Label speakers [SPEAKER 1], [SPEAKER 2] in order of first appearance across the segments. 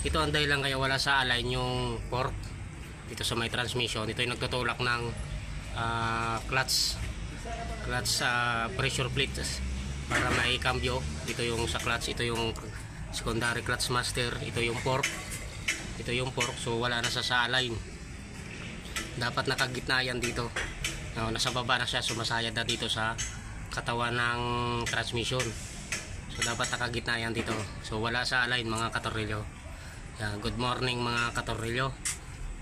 [SPEAKER 1] ito ang dahilan kaya wala sa align yung fork dito sa may transmission. Ito yung nagtutulak ng ah, clutch clutch sa pressure plate para maikambyo. Dito yung sa clutch ito yung secondary clutch master ito yung fork ito yung fork. So wala na sa sa align. Dapat nakagitna yan dito. No, nasa baba na siya sumasayad na dito sa katawan ng transmission. So dapat nakagitna yan dito. So wala sa align mga katorilyo yan, good morning mga katorilyo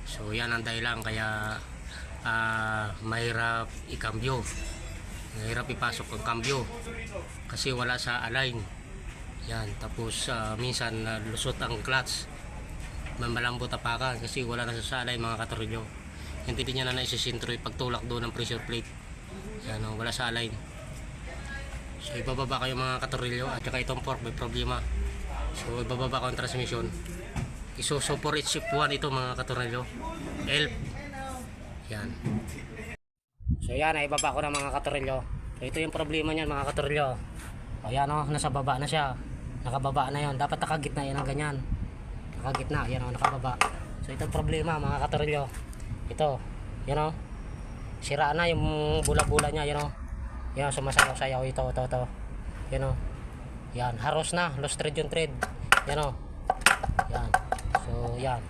[SPEAKER 1] so yan ang dahilan kaya ah, mahirap ikambyo. Mahirap ipasok ang kambyo kasi wala sa align. Yan tapos ah, minsan ah, lusot ang clutch. Mamalambot apakan kasi wala na sa align mga katorilyo hindi din niya na naisisintro yung pagtulak doon ng pressure plate. Yan o, wala sa align. So ibababa kayo mga katorilyo at saka itong fork may problema. So ibababa ko ang transmission isuso for it shift 1 ito mga katorilyo help. Yan. So yan ibaba ko na mga katorilyo so, ito yung problema niyan mga katorilyo o o nasa baba na siya. Nakababa na yon dapat nakagitna yan ang ganyan. Nakagitna yan o nakababa. So ito problema mga katorilyo ito yan o sira na yung bula-bula niya yan o yan sumasayaw-sayaw ito ito ito. Yan o yan haros na. Lost thread yung thread. Yan o yan so yan.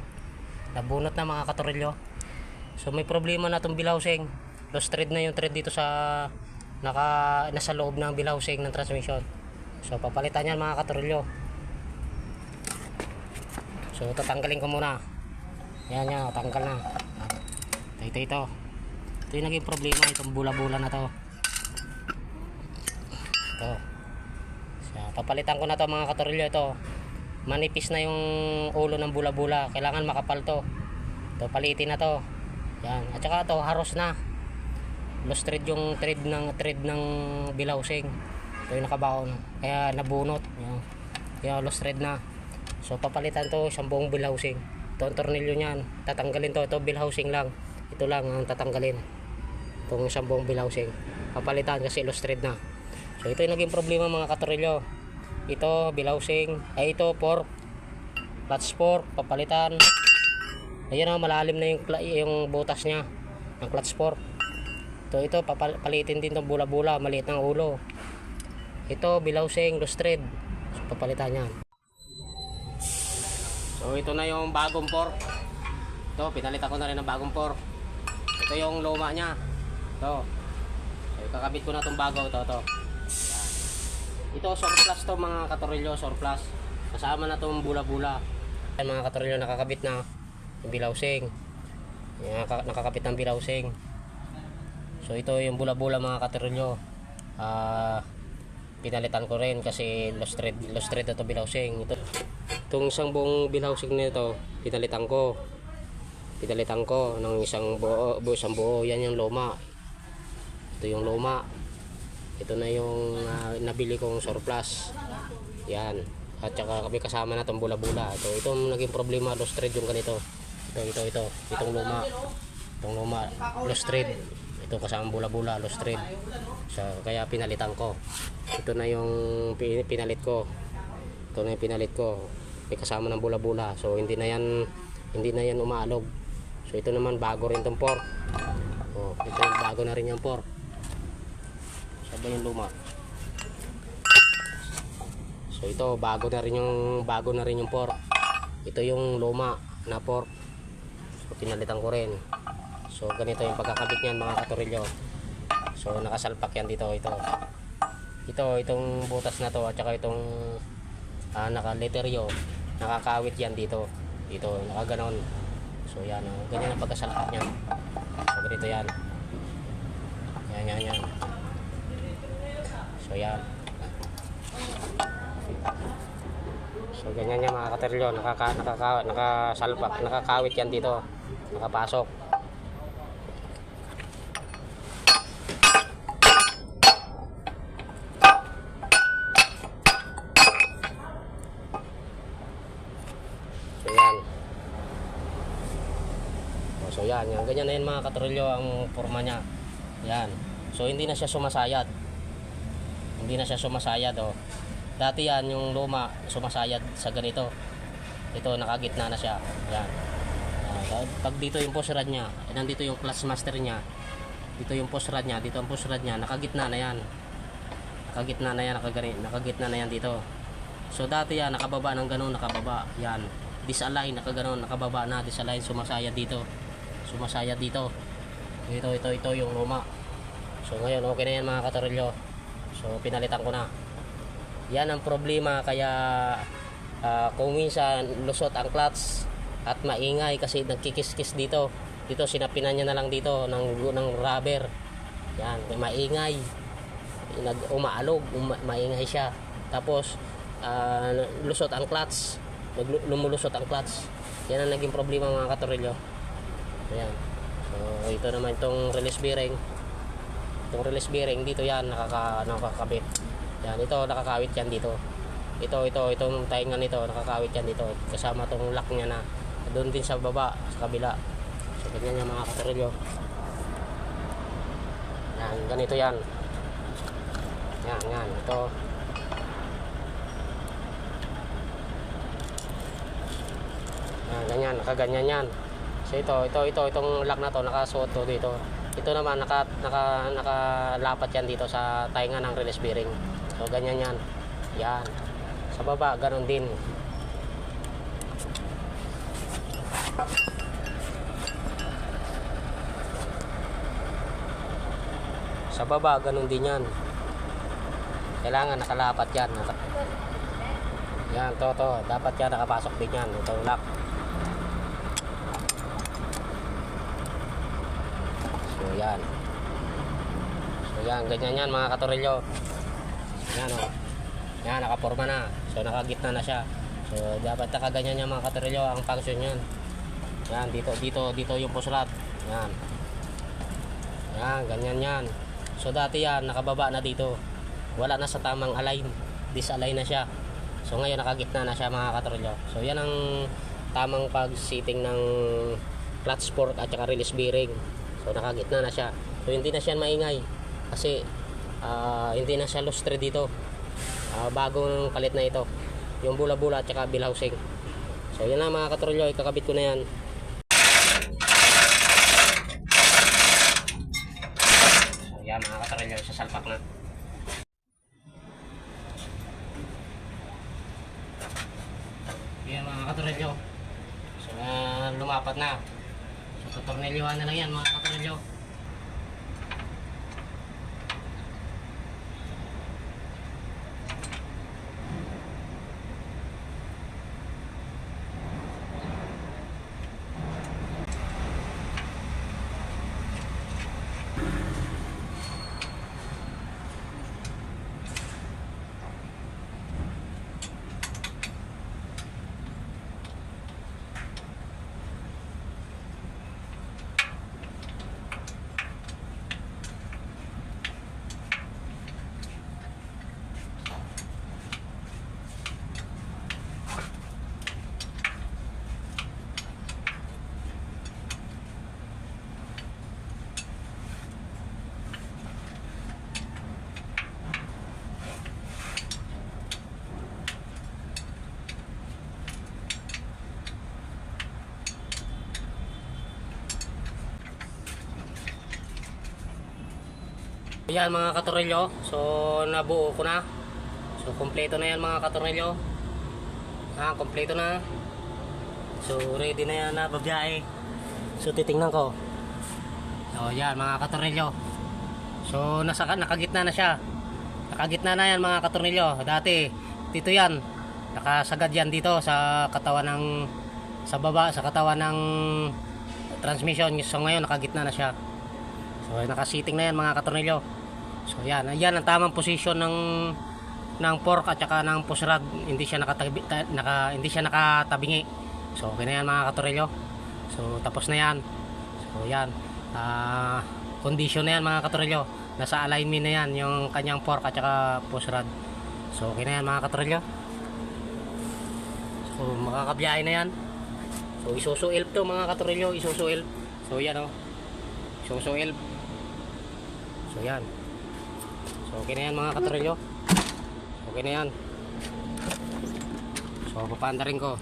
[SPEAKER 1] Nabunot na mga katorilyo. So may problema na itong bilhousing lost thread na yung thread dito sa naka nasa loob ng bilhousing ng transmission. So papalitan yan mga katorilyo. So tatanggalin ko muna. Yan yan tanggal na. Ito ito ito. Ito yung naging problema itong bula-bula na to. Ito. So, papalitan ko na to mga katorilyo. Ito manipis na yung ulo ng bula-bula. Kailangan makapal to. Ito palitin na to. Yan. At saka to haros na. Lost thread yung thread ng thread ng bilhousing ito yung nakabaon. Kaya nabunot. Yan. kaya lost thread na. So papalitan to isang buong bilhousing ito ang tornilyo niyan. Tatanggalin to. Ito bilhousing lang. Ito lang ang tatanggalin. Itong isang buong bilhousing papalitan kasi lost thread na. So ito yung naging problema mga katorilyo ito bilhousing ay ito fork. Clutch fork papalitan. Ayan o malalim na yung, yung butas niya. Ng clutch fork. Ito ito papal- palitin din itong bula-bula maliit ng ulo. Ito bilhousing lost thread so, papalitan yan. So ito na yung bagong fork. Ito pinalitan ko na rin ng bagong fork. Ito yung luma niya. Ito. So, kakabit ko na itong bago. Ito ito. Ito surplus to mga katorilyo surplus. Kasama na itong bula-bula. Yan, mga katorilyo nakakabit na yung bilhousing Yan, naka- nakakabit ng bilhousing so ito yung bula-bula mga katorilyo ah pinalitan ko rin kasi lost thread lost thread na to bilhousing ito itong isang buong bilhousing nito pinalitan ko. Pinalitan ko ng isang buo, buo isang buo. Yan yung luma ito yung luma ito na yung ah, nabili kong surplus. Yan. At saka kami kasama na itong bula-bula. Ito itong naging problema lost thread yung ganito. Ito ito ito. Itong luma. Itong luma lost thread ito kasama bula-bula lost thread so, kaya pinalitan ko. Ito na yung pi- pinalit ko. Ito na yung pinalit ko. May kasama ng bula-bula. So hindi na yan hindi na yan umaalog. So ito naman bago rin tong pork. Oh, ito bago na rin yung pork sabay yung luma. So ito bago na rin yung bago na rin yung pork. Ito yung luma na pork. So pinalitan ko rin. So ganito yung pagkakabit niyan mga katorilyo so nakasalpak yan dito ito. Ito itong butas na to at saka itong ah, nakaliteryo nakakawit yan dito. Dito nakaganon. So yan oh, ganyan ang pagkasalpak niya so ganito yan. Yan yan yan so yan so ganyan yan mga kateryo nakaka, nakaka, nakasalpak nakakawit yan dito nakapasok So yan. So yan, yan. Ganyan na yan mga katrolyo ang forma niya. Yan. So hindi na siya sumasayad. Hindi na siya sumasayad oh. Dati yan yung luma sumasayad sa ganito. ito nakagitna na siya. Yan. Ah, pag dito yung push rod niya eh, nandito yung clutch master niya. Dito yung push rod niya dito ang push rod niya nakagitna na yan. Nakagitna na yan nakagani, nakagitna na yan dito. So dati yan nakababa ng ganun nakababa. Yan. Disalign nakaganon nakababa na disalign sumasaya dito. Sumasaya dito. Ito ito ito yung luma. So ngayon okay na yan mga katorilyo so pinalitan ko na. Yan ang problema kaya ah, kung minsan lusot ang clutch at maingay kasi nagkikis-kis dito dito sinapinan niya na lang dito ng, ng rubber. Yan maingay. Nag umaalog uma, maingay siya. Tapos ah, lusot ang clutch. Lumulusot ang clutch. Yan ang naging problema mga katorilyo ayan. So ito naman itong release bearing itong release bearing dito yan nakaka, nakakabit. Yan ito nakakawit yan dito. Ito ito itong tainga nito nakakawit yan dito. Kasama tong lock niya na. Doon din sa baba sa kabila. So ganyan yung mga katorilyo yan ganito yan. Yan yan ito. Yan ganyan nakaganyan yan. So ito ito ito itong lock na to nakasuot to dito ito naman naka naka nakalapat yan dito sa tainga ng release bearing. So ganyan yan. Yan. Sa baba ganon din. Sa baba ganon din yan. Kailangan nakalapat yan. Yan to to. Dapat yan nakapasok din yan. Itong lock so yan so yan ganyan yan mga katorilyo. Yan o yan nakaporma na. So nakagitna na siya. So dapat nakaganyan yan mga katorilyo ang function yan yan dito dito dito yung puslat. Yan yan ganyan yan. So dati yan nakababa na dito. Wala na sa tamang align. Disalign na siya. So ngayon nakagitna na siya mga katorilyo. So yan ang tamang pag-sitting ng clutch fork at saka release bearing so nakagitna na siya. So hindi na siya maingay. Kasi ah, hindi na siya lustre dito. Ah, bagong kalit na ito. Yung bula-bula at saka bill housing so yan na mga katrolyo. Ikakabit ko na yan. So yan mga katrolyo. Sasalpak na. Yan mga katrolyo. So ah, lumapat na so tutornilyohan na lang yan mga katrolyo Yan mga katorilyo. So nabuo ko na. So kompleto na yan mga katorilyo. Ah, kompleto na. So ready na yan na babiyahe. So titingnan ko. So yan mga katorilyo. So nasa nakagitna na siya. Nakagitna na yan mga katorilyo. Dati dito yan. Nakasagad yan dito sa katawan ng sa baba sa katawan ng transmission. So ngayon nakagitna na siya. So nakasiting na yan mga katornilyo. So yan, yan ang tamang posisyon ng ng fork at saka ng push rod. Hindi siya nakatabi, ta- naka, hindi siya nakatabingi. So okay na yan mga katornilyo. So tapos na yan. So yan. Ah, condition na yan mga katornilyo. Nasa alignment na yan yung kanyang fork at saka push rod. So okay na yan mga katornilyo. So makakabiyahe na yan. So isusuil to mga katornilyo, isusuil. So yan oh. Isusuil. So yan. So okay na yan mga katrilyo. Okay na yan. So papanda rin ko.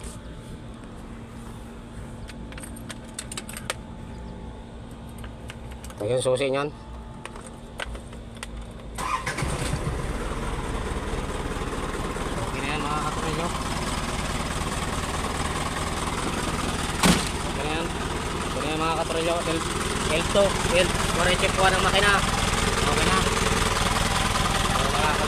[SPEAKER 1] Ito yung susi niyan. Okay na mga katrilyo. Okay na yan. Okay na yan mga katrilyo. L2. L2. Ang makina.